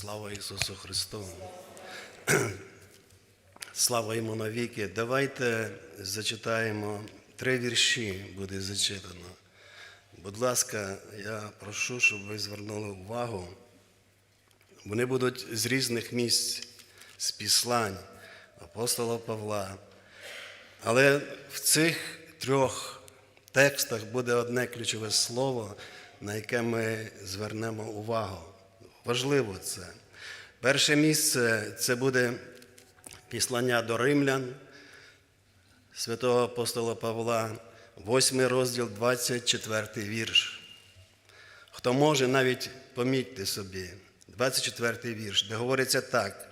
Слава Ісусу Христу! Слава йому навіки. Давайте зачитаємо три вірші, буде зачитано. Будь ласка, я прошу, щоб ви звернули увагу. Вони будуть з різних місць, з післань апостола Павла. Але в цих трьох текстах буде одне ключове слово, на яке ми звернемо увагу. Важливо це. Перше місце це буде післання до римлян святого апостола Павла, 8 розділ, 24 вірш. Хто може, навіть помітьте собі, 24 вірш, де говориться так.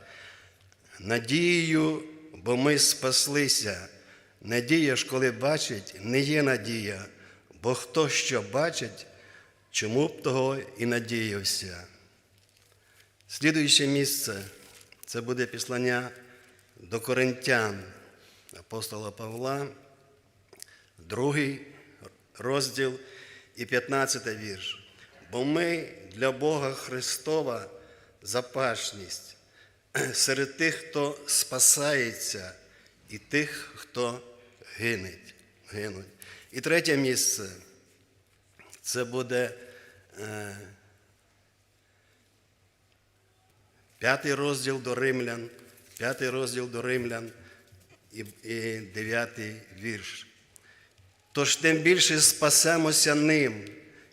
Надією, бо ми спаслися. Надія ж, коли бачить, не є надія, бо хто що бачить, чому б того і надіявся. Слідуюче місце це буде післання до коринтян апостола Павла, другий розділ і 15 вірш. Бо ми для Бога Христова запашність серед тих, хто спасається, і тих, хто гинеть, гинуть. І третє місце це буде п'ятий розділ до римлян, п'ятий розділ до римлян і, дев'ятий вірш. Тож тим більше спасемося ним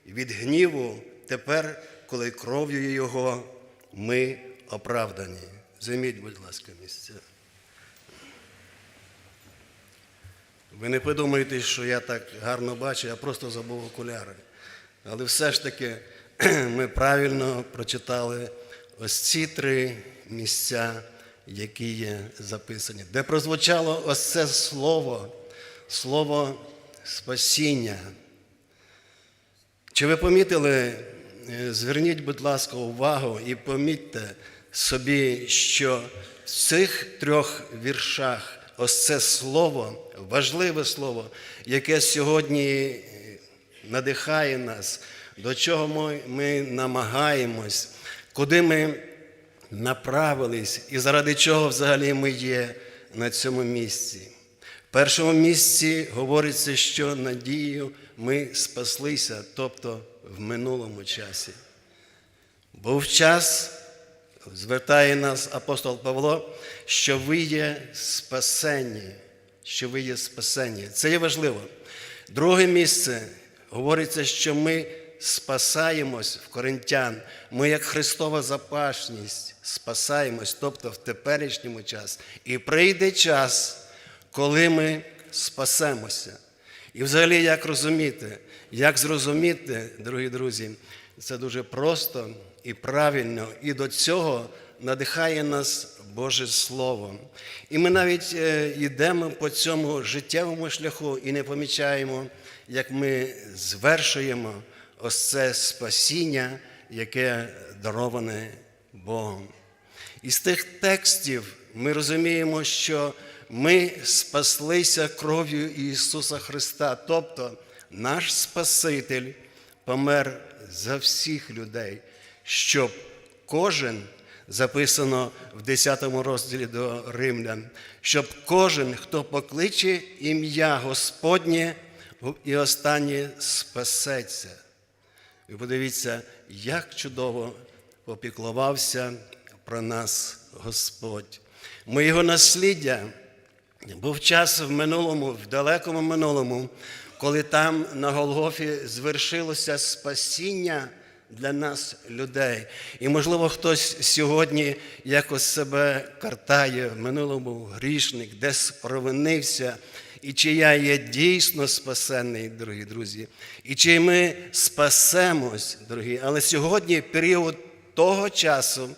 від гніву тепер, коли кров'ю Його ми оправдані. Займіть, будь ласка, місця. Ви не подумайте, що я так гарно бачу, я просто забув окуляри. Але все ж таки ми правильно прочитали ось ці три місця, які є записані, де прозвучало ось це слово, слово спасіння. Чи ви помітили, е, зверніть, будь ласка, увагу і помітьте собі, що в цих трьох віршах ось це слово, важливе слово, яке сьогодні е, надихає нас, до чого ми, ми намагаємось, куди ми направились і заради чого взагалі ми є на цьому місці. В першому місці говориться, що надією ми спаслися, тобто в минулому часі. Був час, звертає нас апостол Павло, що ви є спасені, що ви є спасені. Це є важливо. Друге місце говориться, що ми спасаємось в коринтян. Ми, як Христова запашність, спасаємось, тобто в теперішньому час. І прийде час, коли ми спасемося. І взагалі, як розуміти, як зрозуміти, дорогі друзі, це дуже просто і правильно, і до цього надихає нас Боже Слово. І ми навіть е, йдемо по цьому життєвому шляху і не помічаємо, як ми звершуємо ось це спасіння, яке дароване Богом. Із тих текстів ми розуміємо, що ми спаслися кров'ю Ісуса Христа, тобто наш Спаситель помер за всіх людей, щоб кожен, записано в 10 розділі до Римлян, щоб кожен, хто покличе ім'я Господнє і останнє спасеться. Ви подивіться, як чудово попіклувався про нас Господь. Ми його насліддя. Був час в минулому, в далекому минулому, коли там на Голгофі звершилося спасіння для нас, людей. І, можливо, хтось сьогодні якось себе картає в минулому грішник, десь провинився, і чи я є дійсно спасенний, дорогі друзі, і чи ми спасемось, дорогі. Але сьогодні період того часу,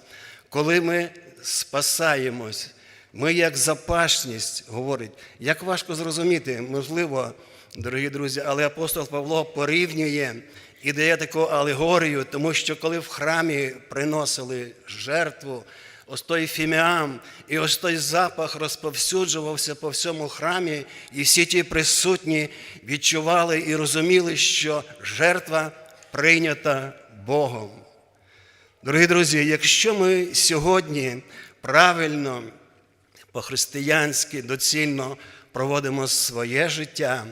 коли ми спасаємось. Ми, як запашність, говорить, як важко зрозуміти, можливо, дорогі друзі, але апостол Павло порівнює і дає таку алегорію, тому що коли в храмі приносили жертву, ось той фіміам, і ось той запах розповсюджувався по всьому храмі, і всі ті присутні відчували і розуміли, що жертва прийнята Богом. Дорогі друзі, якщо ми сьогодні правильно, по-християнськи, доцільно проводимо своє життя,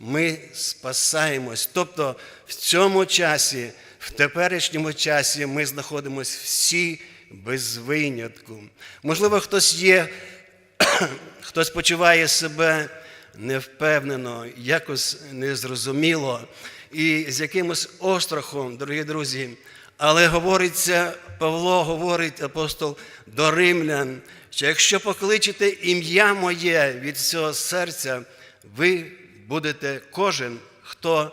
ми спасаємось. Тобто в цьому часі, в теперішньому часі ми знаходимося всі без винятку. Можливо, хтось є, хтось почуває себе невпевнено, якось незрозуміло і з якимось острахом, дорогі друзі. Але говориться, Павло говорить, апостол до римлян, що якщо покличете ім'я моє від цього серця, ви будете кожен, хто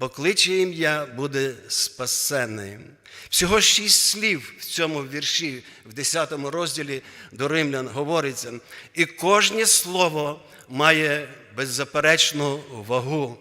покличе ім'я, буде спасений. Всього шість слів в цьому вірші, в 10 розділі до римлян говориться, і кожне слово має беззаперечну вагу.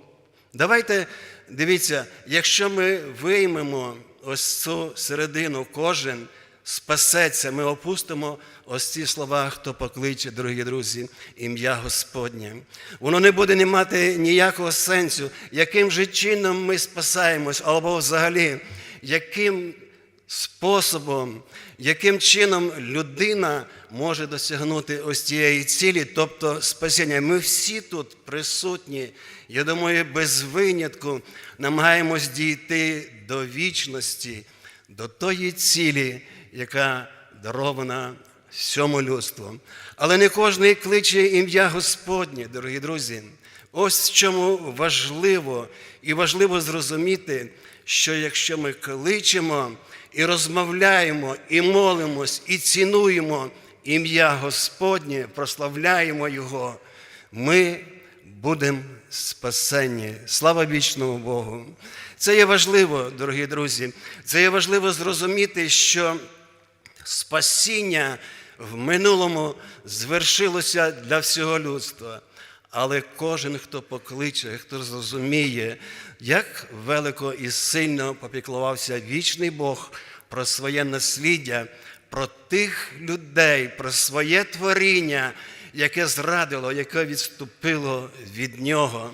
Давайте дивіться, якщо ми виймемо ось цю середину, кожен спасеться, ми опустимо ось ці слова, хто покличе, дорогі друзі, ім'я Господнє. Воно не буде не мати ніякого сенсу, яким же чином ми спасаємось, або взагалі, яким способом, яким чином людина може досягнути ось цієї цілі, тобто спасіння. Ми всі тут присутні, я думаю, без винятку намагаємось дійти до вічності, до тої цілі, яка дарована всьому людству. Але не кожен кличе ім'я Господнє, дорогі друзі. Ось чому важливо і важливо зрозуміти, що якщо ми кличемо і розмовляємо, і молимось, і цінуємо ім'я Господнє, прославляємо Його, ми будемо спасені. Слава вічному Богу! Це є важливо, дорогі друзі. Це є важливо зрозуміти, що спасіння в минулому звершилося для всього людства. Але кожен, хто покличе, хто зрозуміє, як велико і сильно попіклувався вічний Бог про своє насліддя, про тих людей, про своє творіння, яке зрадило, яке відступило від нього.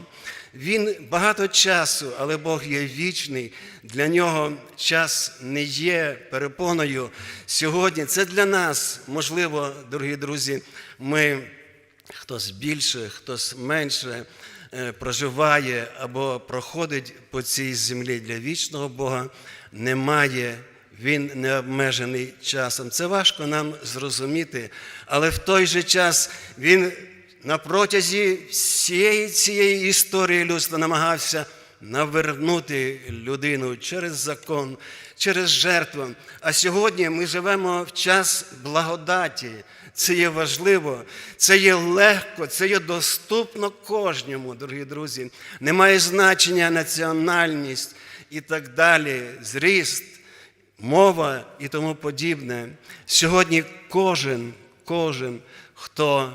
Він багато часу, але Бог є вічний. Для нього час не є перепоною. Сьогодні це для нас, можливо, дорогі друзі, ми хтось більше, хтось менше е, проживає або проходить по цій землі для вічного Бога, немає. Він не обмежений часом. Це важко нам зрозуміти, але в той же час він на протязі всієї цієї історії людства намагався навернути людину через закон, через жертву. А сьогодні ми живемо в час благодаті. Це є важливо, це є легко, це є доступно кожному, дорогі друзі. Немає значення національність і так далі, зріст, мова і тому подібне. Сьогодні кожен, кожен, хто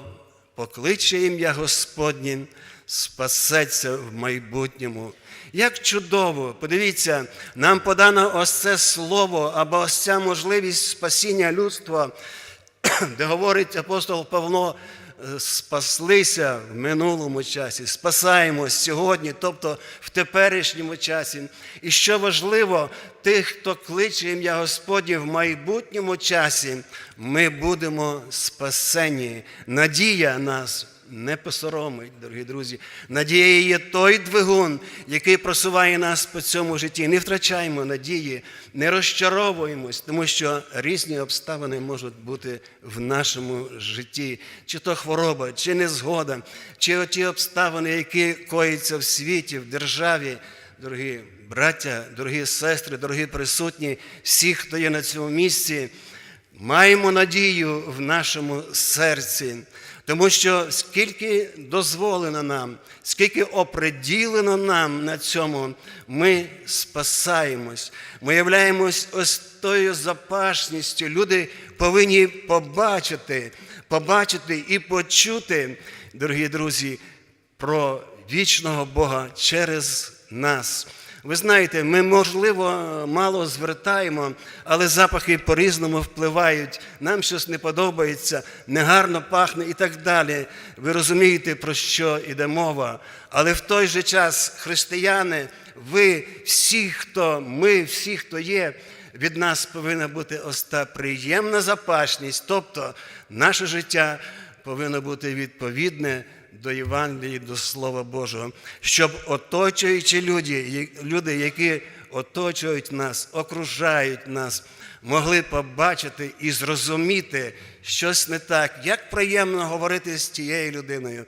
покличе ім'я Господнє, спасеться в майбутньому. Як чудово, подивіться, нам подано ось це слово або ось ця можливість спасіння людства, де говорить апостол Павло, спаслися в минулому часі, спасаємось сьогодні, тобто в теперішньому часі. І що важливо, тих, хто кличе ім'я Господнє в майбутньому часі, ми будемо спасені. Надія нас не посоромить, дорогі друзі. Надія є той двигун, який просуває нас по цьому житті. Не втрачаємо надії, не розчаровуємось, тому що різні обставини можуть бути в нашому житті, чи то хвороба, чи незгода, чи ті обставини, які коїться в світі, в державі. Дорогі браття, дорогі сестри, дорогі присутні, всі, хто є на цьому місці, маємо надію в нашому серці. Тому що скільки дозволено нам, скільки оприділено нам на цьому, ми спасаємось, ми являємось ось тою запашністю. Люди повинні побачити, побачити і почути, дорогі друзі, про вічного Бога через нас. Ви знаєте, ми, можливо, мало звертаємо, але запахи по-різному впливають. Нам щось не подобається, негарно пахне і так далі. Ви розумієте, про що йде мова. Але в той же час, християни, ви всі, хто ми, всі, хто є, від нас повинна бути ось та приємна запашність, тобто наше життя повинно бути відповідне до Євангелії, до Слова Божого, щоб оточуючі люди, люди, які оточують нас, окружають нас, могли побачити і зрозуміти щось не так, як приємно говорити з тією людиною,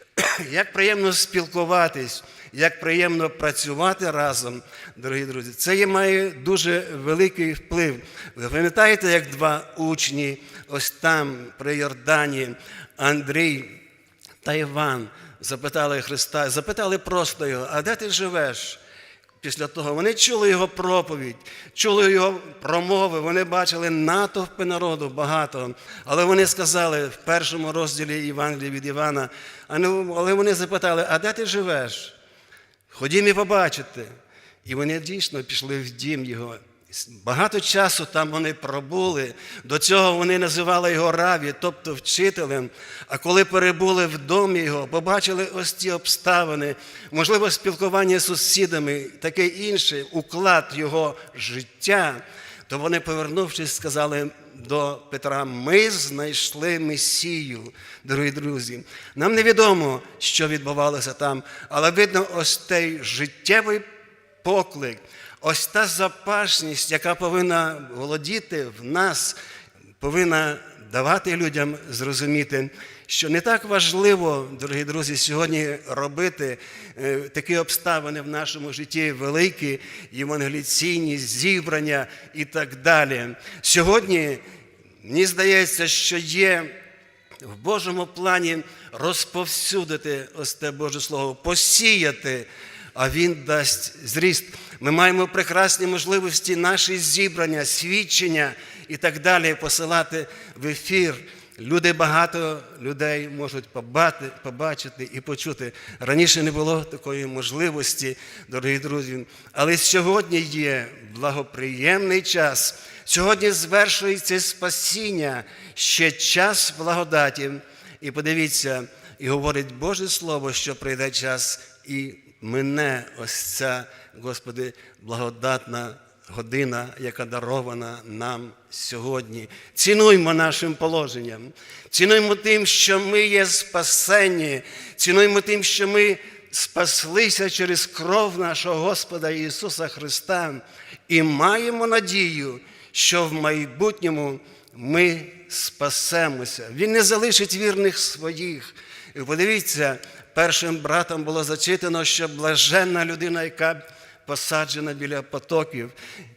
як приємно спілкуватись, як приємно працювати разом, дорогі друзі. Це має дуже великий вплив. Ви пам'ятаєте, як два учні, ось там, при Йордані, Андрій та Іван запитали Христа, запитали просто його, а де ти живеш? Після того вони чули його проповідь, чули його промови, вони бачили натовпи народу багато. Але вони сказали в першому розділі Євангелії від Івана, ну, але вони запитали, а де ти живеш? Ходім і побачити. І вони дійсно пішли в дім його. Багато часу там вони пробули. До цього вони називали його раві, тобто вчителем. А коли перебули в домі його, побачили ось ці обставини, можливо, спілкування з сусідами, таке інше, уклад його життя, то вони, повернувшись, сказали до Петра: ми знайшли Месію, дорогі друзі. Нам невідомо, що відбувалося там, але видно, ось той життєвий поклик. Ось та запашність, яка повинна володіти в нас, повинна давати людям зрозуміти, що не так важливо, дорогі друзі, сьогодні робити е, такі обставини в нашому житті великі, євангеліційні зібрання і так далі. Сьогодні мені здається, що є в Божому плані розповсюдити ось те Боже Слово, посіяти, а Він дасть зріст. Ми маємо прекрасні можливості наші зібрання, свідчення і так далі посилати в ефір. Люди багато людей можуть побати, побачити і почути. Раніше не було такої можливості, дорогі друзі. Але сьогодні є благоприємний час. Сьогодні звершується спасіння, ще час благодаті. І подивіться, і говорить Боже Слово, що прийде час, і мине ось ця, Господи, благодатна година, яка дарована нам сьогодні. Цінуймо нашим положенням, цінуймо тим, що ми є спасені, цінуймо тим, що ми спаслися через кров нашого Господа Ісуса Христа і маємо надію, що в майбутньому ми спасемося. Він не залишить вірних своїх. Подивіться, першим братом було зачитано, що блаженна людина, яка посаджена біля потоків.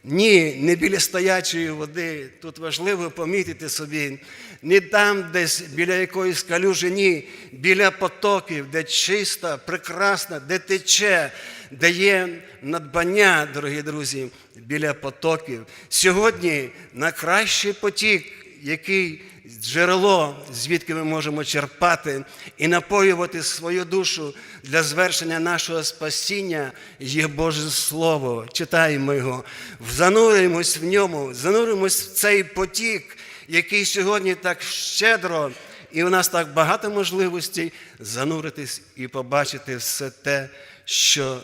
Ні, не біля стоячої води. Тут важливо помітити собі, не там, десь біля якоїсь калюжі, ні, біля потоків, де чиста, прекрасна, де тече, де є надбання, дорогі друзі, біля потоків. Сьогодні на кращий потік, який джерело, звідки ми можемо черпати і напоювати свою душу для звершення нашого спасіння, є Боже Слово. Читаємо його, зануримось в ньому, зануримось в цей потік, який сьогодні так щедро, і у нас так багато можливостей зануритись і побачити все те, що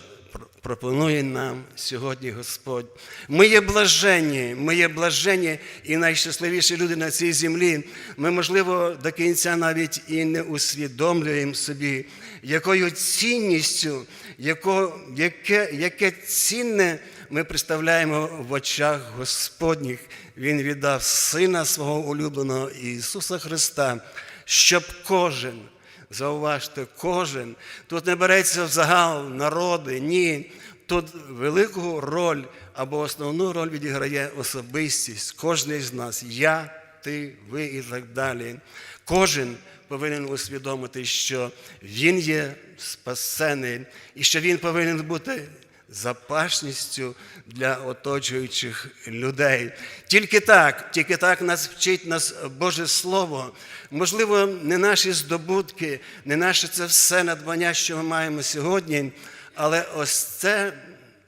пропонує нам сьогодні Господь. Ми є блаженні, ми є блаженні і найщасливіші люди на цій землі. Ми, можливо, до кінця навіть і не усвідомлюємо собі, якою цінністю, яко, яке, яке цінне ми представляємо в очах Господніх. Він віддав Сина свого улюбленого Ісуса Христа, щоб кожен. Зауважте, кожен. Тут не береться в загал народи, ні. Тут велику роль або основну роль відіграє особистість, кожен з нас, я, ти, ви і так далі. Кожен повинен усвідомити, що він є спасений і що він повинен бути запашністю для оточуючих людей. Тільки так, тільки так нас вчить нас Боже Слово. Можливо, не наші здобутки, не наше це все надбання, що ми маємо сьогодні, але ось це,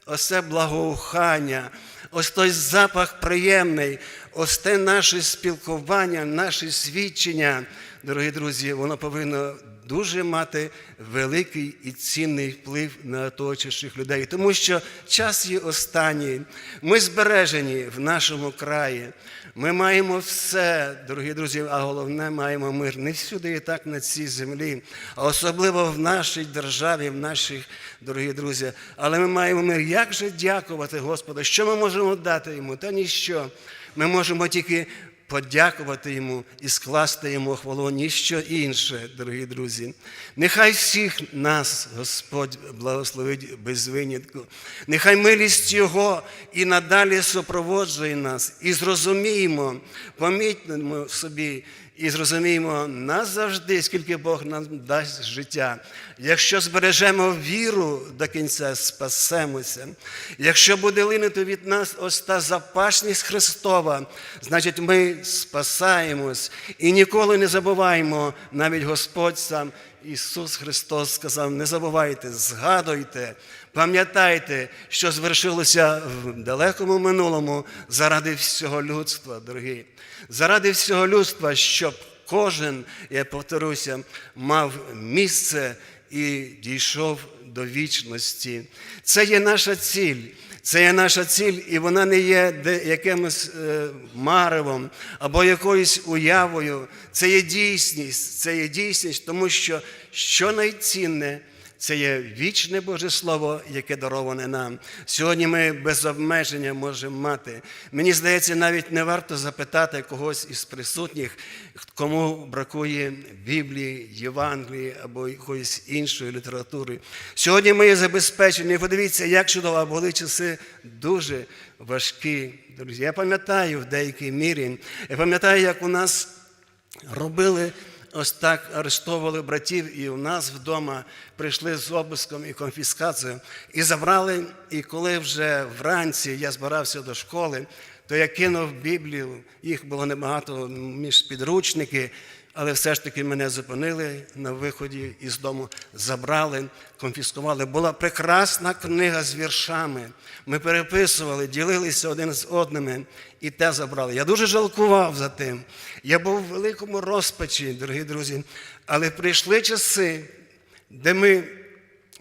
ось це благоухання, ось той запах приємний, ось те наше спілкування, наше свідчення, дорогі друзі, воно повинно дуже мати великий і цінний вплив на оточуючих людей, тому що час є останній. Ми збережені в нашому краї. Ми маємо все, дорогі друзі, а головне маємо мир. Не всюди і так на цій землі, а особливо в нашій державі, в наших, дорогі друзі. Але ми маємо мир. Як же дякувати Господу? Що ми можемо дати йому? Та ніщо. Ми можемо тільки подякувати йому і скласти йому хвалу, ніщо інше, дорогі друзі. Нехай всіх нас Господь благословить без винятку. Нехай милість Його і надалі супроводжує нас, і зрозуміємо, помітимо собі. І зрозуміємо назавжди, скільки Бог нам дасть життя. Якщо збережемо віру до кінця, спасемося. Якщо буде линути від нас ось та запашність Христова, значить ми спасаємось і ніколи не забуваємо, навіть Господь сам Ісус Христос сказав: не забувайте, згадуйте, пам'ятайте, що звершилося в далекому минулому заради всього людства, дорогі. Заради всього людства, щоб кожен, я повторюся, мав місце і дійшов до вічності. Це є наша ціль. Це є наша ціль, і вона не є якимось е, маревом або якоюсь уявою. Це є дійсність, це є дійсність, тому що що найцінне це є вічне Боже Слово, яке дароване нам. Сьогодні ми без обмеження можемо мати. Мені здається, навіть не варто запитати когось із присутніх, кому бракує Біблії, Євангелії або якоїсь іншої літератури. Сьогодні ми є забезпечені. Подивіться, як чудово були часи дуже важкі. Друзі, я пам'ятаю в деякій мірі, я пам'ятаю, як у нас робили ось так, арештовували братів, і у нас вдома прийшли з обиском і конфіскацією, і забрали. І коли вже вранці я збирався до школи, то я кинув Біблію, їх було небагато між підручники, але все ж таки мене зупинили на виході із дому, забрали, конфіскували. Була прекрасна книга з віршами. Ми переписували, ділилися один з одними і те забрали. Я дуже жалкував за тим. Я був в великому розпачі, дорогі друзі, але прийшли часи, де ми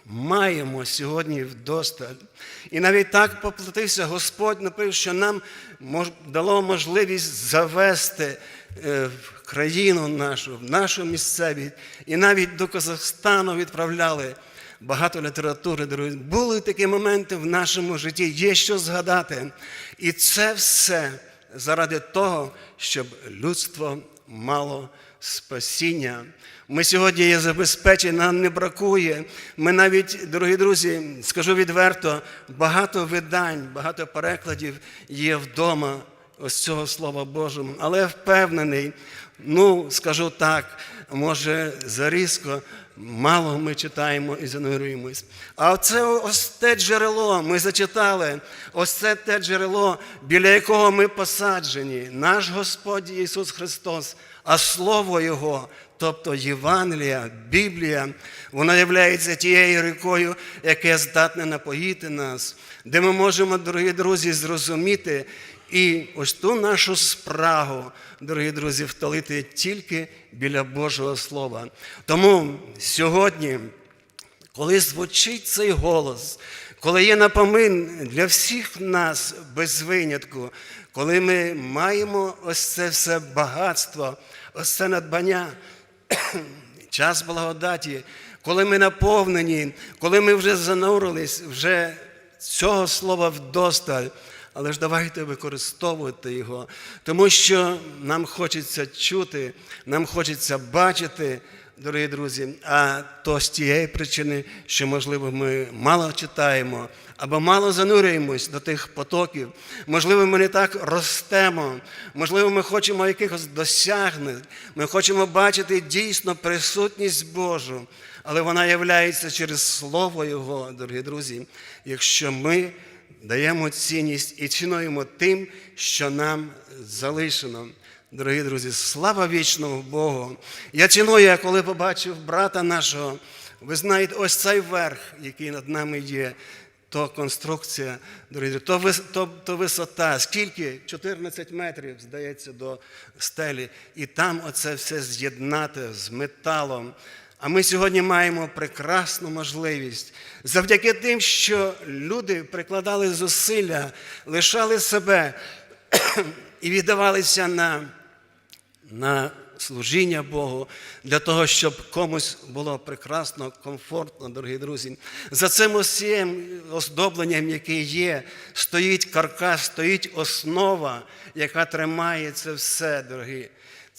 маємо сьогодні вдосталь. І навіть так поплатився Господь, напевно, що нам дало можливість завести е, країну нашу, нашу місцевість. І навіть до Казахстану відправляли багато літератури. друзі. Були такі моменти в нашому житті, є що згадати. І це все заради того, щоб людство мало спасіння. Ми сьогодні є забезпечені, нам не бракує. Ми навіть, дорогі друзі, скажу відверто, багато видань, багато перекладів є вдома ось цього Слова Божого. Але я впевнений, ну, скажу так, може, зарізко, мало ми читаємо і занурюємось. А це ось те джерело, ми зачитали, ось це те джерело, біля якого ми посаджені, наш Господь Ісус Христос, а Слово Його, тобто Євангелія, Біблія, вона є тією рікою, яке здатне напоїти нас, де ми можемо, дорогі друзі, зрозуміти і ось ту нашу спрагу, дорогі друзі, втолити тільки біля Божого Слова. Тому сьогодні, коли звучить цей голос, коли є напомин для всіх нас без винятку, коли ми маємо ось це все багатство, ось це надбання, час благодаті, коли ми наповнені, коли ми вже занурились, вже цього слова вдосталь. Але ж давайте використовувати його, тому що нам хочеться чути, нам хочеться бачити, дорогі друзі, а то з тієї причини, що, можливо, ми мало читаємо або мало занурюємось до тих потоків. Можливо, ми не так ростемо, можливо, ми хочемо якихось досягнень, ми хочемо бачити дійсно присутність Божу, але вона являється через Слово Його, дорогі друзі, якщо ми даємо цінність і цінуємо тим, що нам залишено. Дорогі друзі, слава вічному Богу. Я ціную, коли побачив брата нашого, ви знаєте, ось цей верх, який над нами є, то конструкція, дорогі, то, то, то висота, скільки? 14 метрів, здається, до стелі. І там оце все з'єднати з металом. А ми сьогодні маємо прекрасну можливість завдяки тим, що люди прикладали зусилля, лишали себе і віддавалися на, на служіння Богу для того, щоб комусь було прекрасно, комфортно, дорогі друзі. За цим усім оздобленням, яке є, стоїть каркас, стоїть основа, яка тримає це все, дорогі.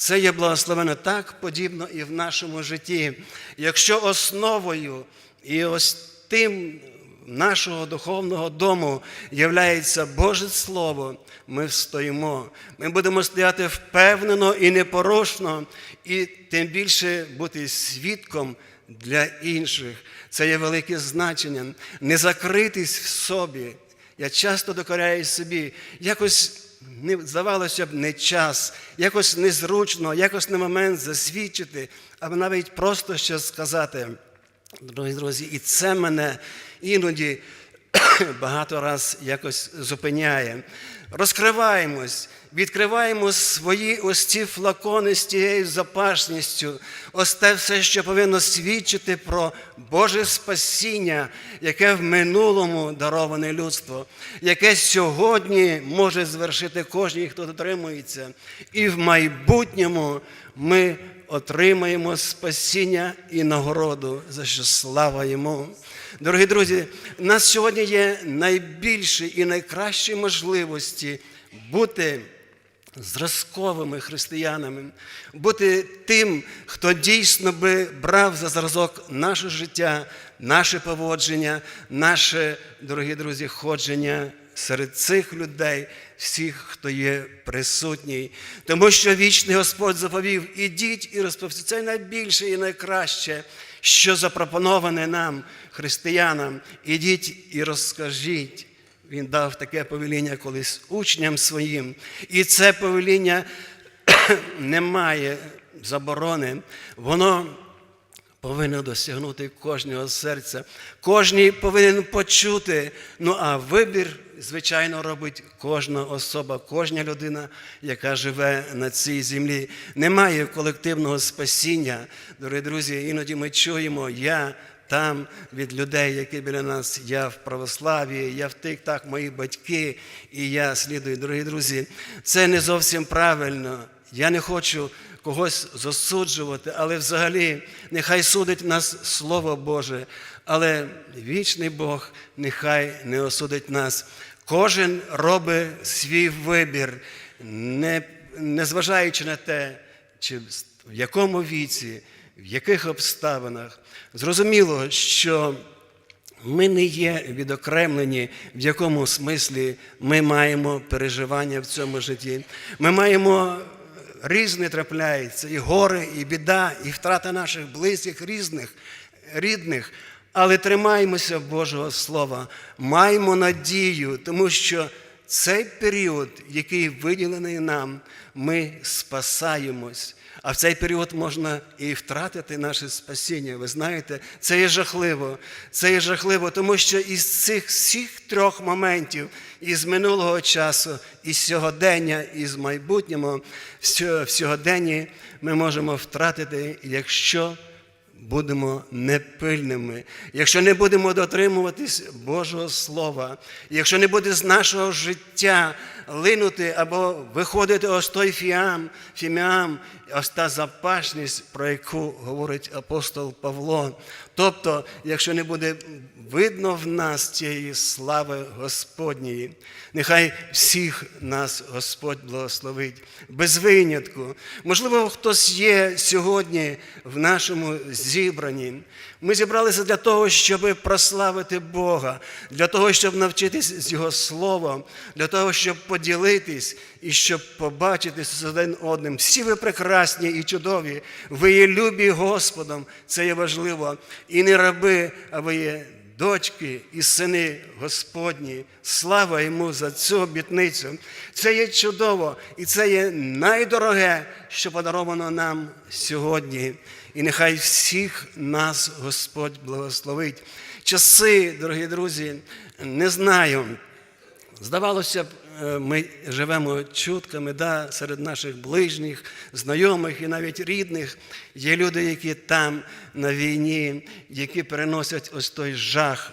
Це є благословено так подібно і в нашому житті. Якщо основою і ось тим нашого духовного дому являється Боже Слово, ми встоїмо. Ми будемо стояти впевнено і непорушно, і тим більше бути свідком для інших. Це є велике значення. Не закритись в собі. Я часто докоряю собі, якось не здавалося б не час, якось незручно, якось не момент засвідчити, або навіть просто щось сказати. Дорогі друзі, і це мене іноді багато раз якось зупиняє. Розкриваємось, відкриваємо свої ось ці флакони з тією запашністю, ось те все, що повинно свідчити про Боже спасіння, яке в минулому дароване людство, яке сьогодні може звершити кожен, хто дотримується, і в майбутньому ми отримаємо спасіння і нагороду, за що слава йому. Дорогі друзі, у нас сьогодні є найбільші і найкращі можливості бути зразковими християнами, бути тим, хто дійсно би брав за зразок наше життя, наше поводження, наше, дорогі друзі, ходження серед цих людей, всіх, хто є присутній. Тому що вічний Господь заповів, ідіть і розповсюдь. Це найбільше і найкраще, що запропоноване нам, християнам. Ідіть і розкажіть. Він дав таке повеління колись учням своїм. І це повеління не має заборони. Воно повинно досягнути кожного серця. Кожний повинен почути. Ну а вибір, звичайно, робить кожна особа, кожна людина, яка живе на цій землі. Немає колективного спасіння. Дорогі друзі, іноді ми чуємо, я. Там від людей, які біля нас, я в православі, я в тих, так, мої батьки, і я слідую. Дорогі друзі, це не зовсім правильно. Я не хочу когось засуджувати, але взагалі нехай судить нас Слово Боже, але вічний Бог нехай не осудить нас. Кожен робить свій вибір, не, незважаючи на те, чи в якому віці, в яких обставинах. Зрозуміло, що ми не є відокремлені, в якому смислі ми маємо переживання в цьому житті. Ми маємо різне трапляється, і горе, і біда, і втрата наших близьких, різних, рідних. Але тримаємося Божого Слова, маємо надію, тому що цей період, який виділений нам, ми спасаємось. А в цей період можна і втратити наше спасіння. Ви знаєте, це є жахливо. Це є жахливо, тому що із цих всіх трьох моментів, із минулого часу, із сьогодення, і з майбутнього, в сьогоденні ми можемо втратити, якщо будемо непильними, якщо не будемо дотримуватись Божого Слова, якщо не буде з нашого життя линути або виходити ось той фіам, фіміам, ось та запашність, про яку говорить апостол Павло. Тобто, якщо не буде видно в нас тієї слави Господньої, нехай всіх нас Господь благословить, без винятку. Можливо, хтось є сьогодні в нашому зібранні. Ми зібралися для того, щоб прославити Бога, для того, щоб навчитись з Його Словом, для того, щоб поділитись і щоб побачитись з один одним. Всі ви прекрасні і чудові, ви є любі Господом, це є важливо. І не раби, а ви є дочки і сини Господні. Слава йому за цю обітницю. Це є чудово, і це є найдороге, що подаровано нам сьогодні. І нехай всіх нас Господь благословить. Часи, дорогі друзі, не знаю. Здавалося б, ми живемо чутками да, серед наших ближніх, знайомих і навіть рідних. Є люди, які там на війні, які переносять ось той жах.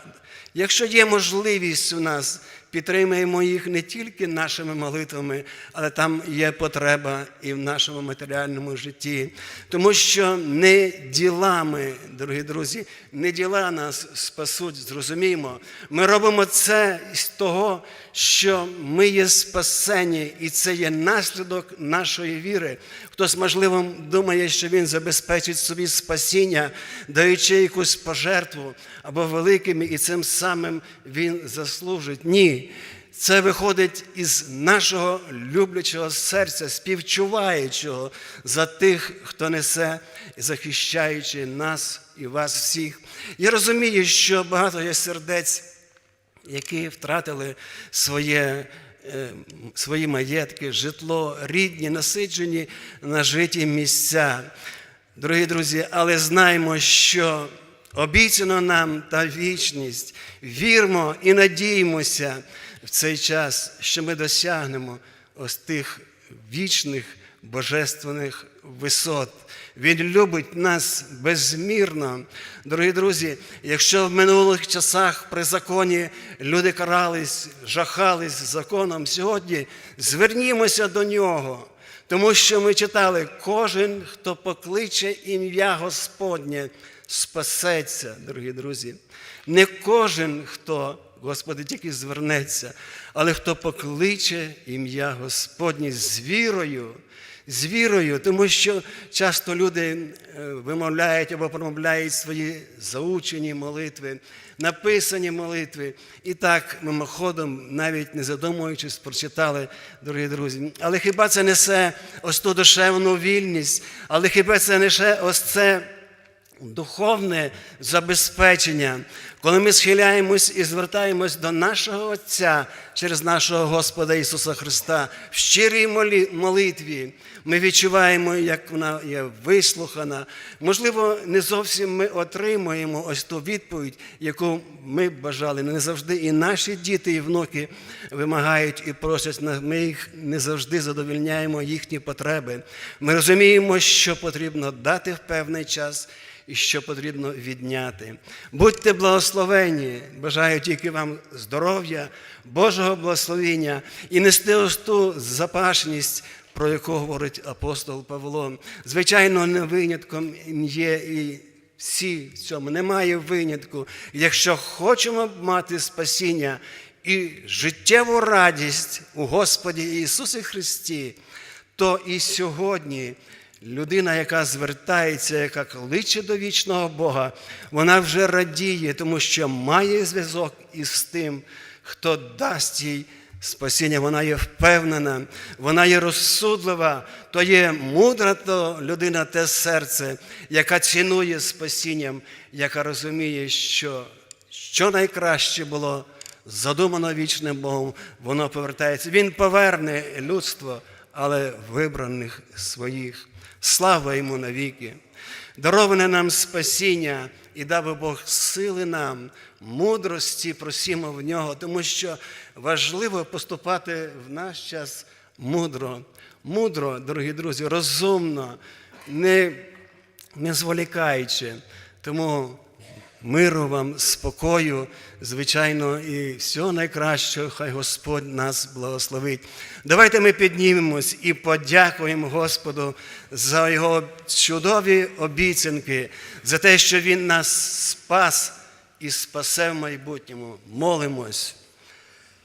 Якщо є можливість у нас, підтримуємо їх не тільки нашими молитвами, але там є потреба і в нашому матеріальному житті. Тому що не ділами, дорогі друзі, не діла нас спасуть, зрозуміємо. Ми робимо це з того, що ми є спасені, і це є наслідок нашої віри. Хтось, можливо, думає, що він забезпечить собі спасіння, даючи якусь пожертву або великими, і цим самим він заслужить. Ні. Це виходить із нашого люблячого серця, співчуваючого за тих, хто несе, захищаючи нас і вас всіх. Я розумію, що багато є сердець, які втратили своє, е, свої маєтки, житло, рідні, насиджені на житі місця. Дорогі друзі, але знаємо, що обіцяно нам та вічність. Вірмо і надіємося в цей час, що ми досягнемо ось тих вічних божественних висот. Він любить нас безмірно. Дорогі друзі, якщо в минулих часах при законі люди карались, жахались законом, сьогодні звернімося до нього. Тому що ми читали, кожен, хто покличе ім'я Господнє, спасеться, дорогі друзі. Не кожен, хто, Господи, тільки звернеться, але хто покличе ім'я Господнє з вірою, з вірою, тому що часто люди е, вимовляють або промовляють свої заучені молитви, написані молитви. І так, мимоходом, навіть не задумуючись, прочитали, дорогі друзі. Але хіба це несе ось ту душевну вільність, але хіба це несе ось це духовне забезпечення, коли ми схиляємось і звертаємось до нашого Отця через нашого Господа Ісуса Христа в щирій молитві, ми відчуваємо, як вона є вислухана. Можливо, не зовсім ми отримуємо ось ту відповідь, яку ми бажали. Не завжди і наші діти, і внуки вимагають і просять. Ми їх не завжди задовільняємо їхні потреби. Ми розуміємо, що потрібно дати в певний час і що потрібно відняти. Будьте благословені, бажаю тільки вам здоров'я, Божого благословення і нести ось ту запашність, про яку говорить апостол Павло. Звичайно, не винятком є і всі в цьому, немає винятку. Якщо хочемо мати спасіння і життєву радість у Господі Ісусі Христі, то і сьогодні людина, яка звертається, яка кличе до вічного Бога, вона вже радіє, тому що має зв'язок із тим, хто дасть їй спасіння. Вона є впевнена, вона є розсудлива, то є мудра то людина, те серце, яка цінує спасінням, яка розуміє, що, що найкраще було задумано вічним Богом, воно повертається. Він поверне людство, але вибраних своїх. Слава йому навіки. Дароване нам спасіння і даби Бог сили нам, мудрості просімо в нього, тому що важливо поступати в наш час мудро, мудро, дорогі друзі, розумно, не, не зволікаючи. Тому миру вам, спокою, звичайно, і всього найкращого, хай Господь нас благословить. Давайте ми піднімемось і подякуємо Господу за Його чудові обіцянки, за те, що Він нас спас і спасе в майбутньому. Молимось.